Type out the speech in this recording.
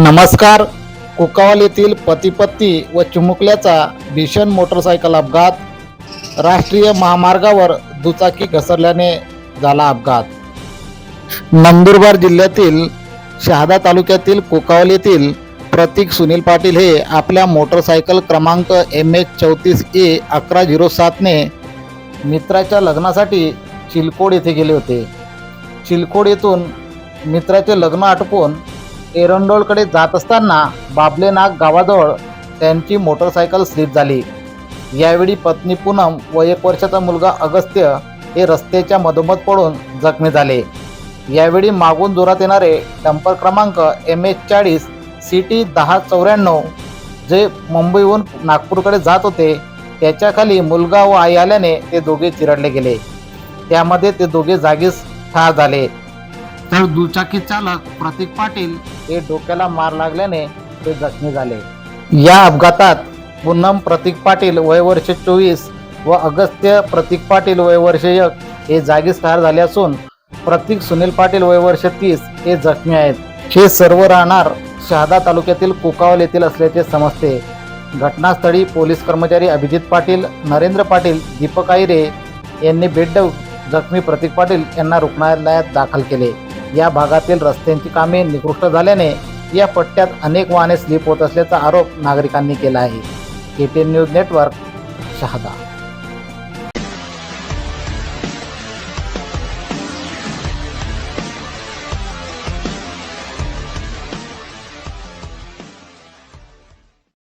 नमस्कार. कुकावाल येथील पतीपत्ती व चिमुकल्याचा भीषण मोटरसायकल अपघात. राष्ट्रीय महामार्गावर दुचाकी घसरल्याने झाला अपघात. नंदुरबार जिल्ह्यातील शहादा तालुक्यातील कुकावल येथील प्रतीक सुनील पाटील हे आपल्या मोटरसायकल क्रमांक एम एच चौतीस ए अकरा झिरो सातने मित्राच्या लग्नासाठी चिलकोड येथे गेले होते. चिलकोड येथून मित्राचे लग्न आटपून एरंडोळकडे जात असताना बाबलेनाग गावाजवळ त्यांची मोटरसायकल स्लिप झाली. यावेळी पत्नी पूनम व एक वर्षाचा मुलगा अगस्त्य हे रस्त्याच्या मधोमध पडून जखमी झाले. यावेळी मागून जोरात येणारे डंपर क्रमांक एम एच चाळीस सी टी दहा चौऱ्याण्णव जे मुंबईहून नागपूरकडे जात होते त्याच्याखाली मुलगा व आई आल्याने ते दोघे चिरडले गेले. त्यामध्ये ते दोघे जागीच ठार झाले. तर दुचाकी चालक प्रतीक पाटील हे डोक्याला मार लागल्याने ते जखमी झाले. या अपघातात पूनम प्रतीक पाटील वय वर्ष चोवीस व अगस्त्य प्रतीक पाटील वय वर्ष एक हे जागीच ठार झाले असून प्रतीक सुनील पाटील वय वर्ष तीस हे जखमी आहेत. हे सर्व राहणार शहादा तालुक्यातील कुकावल येथील असल्याचे समजते. घटनास्थळी पोलीस कर्मचारी अभिजित पाटील नरेंद्र पाटील दीपक आईरे यांनी भेट देऊन जखमी प्रतीक पाटील यांना रुग्णालयात दाखल केले. या भागातील रस्त्यांची कामे निकृष्ट झाल्याने या पट्ट्यात अनेक वाहने स्लिप होत असल्याचा आरोप नागरिकांनी केला आहे. K T news network Shahada.